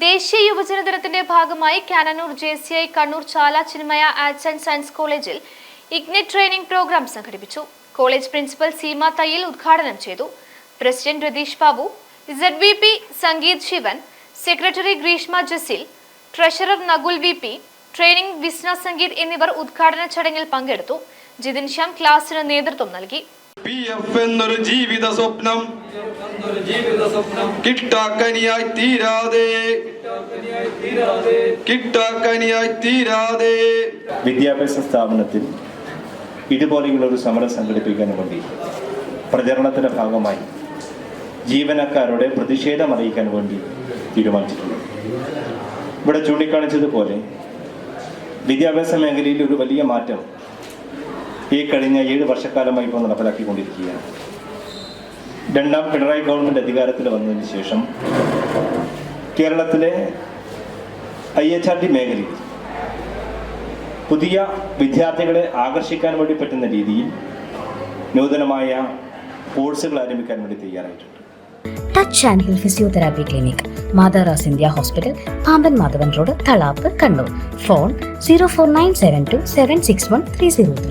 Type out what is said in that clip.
ദേശീയ യുവജന ദിനത്തിന്റെ ഭാഗമായി Cannanore J C I Kannur Chala Chinmaya arts and science കോളേജിൽ ഇഗ്നിറ്റ് ട്രെയിനിംഗ് പ്രോഗ്രാം സംഘടിപ്പിച്ചു. കോളേജ് പ്രിൻസിപ്പൽ സീമ തയ്യൽ ഉദ്ഘാടനം ചെയ്തു. President Ratheesh Babu Z V P Sangeeth Sivan secretary Greeshma Jasil treasurer Nakul V P training Visna Sangeeth എന്നിവർ ഉദ്ഘാടന ചടങ്ങിൽ പങ്കെടുത്തു. ജിതിൻ ശ്യാം ക്ലാസിന് നേതൃത്വം നൽകി. പി എഫ് എന്നൊരു ജീവിത സ്വപ്നം കിട്ടാക്കനിയായി തീരാതെ. കിട്ടാക്കനിയായി തീരാതെ. വിദ്യാഭ്യാസ സ്ഥാപനത്തിൽ ഇതുപോലെയുള്ള ഒരു സമരം സംഘടിപ്പിക്കാൻ വേണ്ടി പ്രചരണത്തിന്റെ ഭാഗമായി ജീവനക്കാരുടെ പ്രതിഷേധം അറിയിക്കാൻ വേണ്ടി തീരുമാനിച്ചിട്ടുണ്ട്. ഇവിടെ ചൂണ്ടിക്കാണിച്ചതുപോലെ വിദ്യാഭ്യാസ മേഖലയിൽ ഒരു വലിയ മാറ്റം ഈ കഴിഞ്ഞ ഏഴ് വർഷക്കാലമായി ഇപ്പോൾ നടപ്പിലാക്കിക്കൊണ്ടിരിക്കുകയാണ്. രണ്ടാം പിണറായി ഗവൺമെന്റ് അധികാരത്തിൽ വന്നതിന് ശേഷം കേരളത്തിലെ ഐ എച്ച് ആർ ടി മേഖലയിൽ പുതിയ വിദ്യാർത്ഥികളെ ആകർഷിക്കാൻ വേണ്ടി പറ്റുന്ന രീതിയിൽ നൂതനമായ കോഴ്സുകൾ ആരംഭിക്കാൻ വേണ്ടി തയ്യാറായിട്ടുണ്ട്. Touch and heal physiotherapy clinic Matharas India hospital Pamban Madhavan road Thalap Kannur phone zero four nine seven two seven six one three zero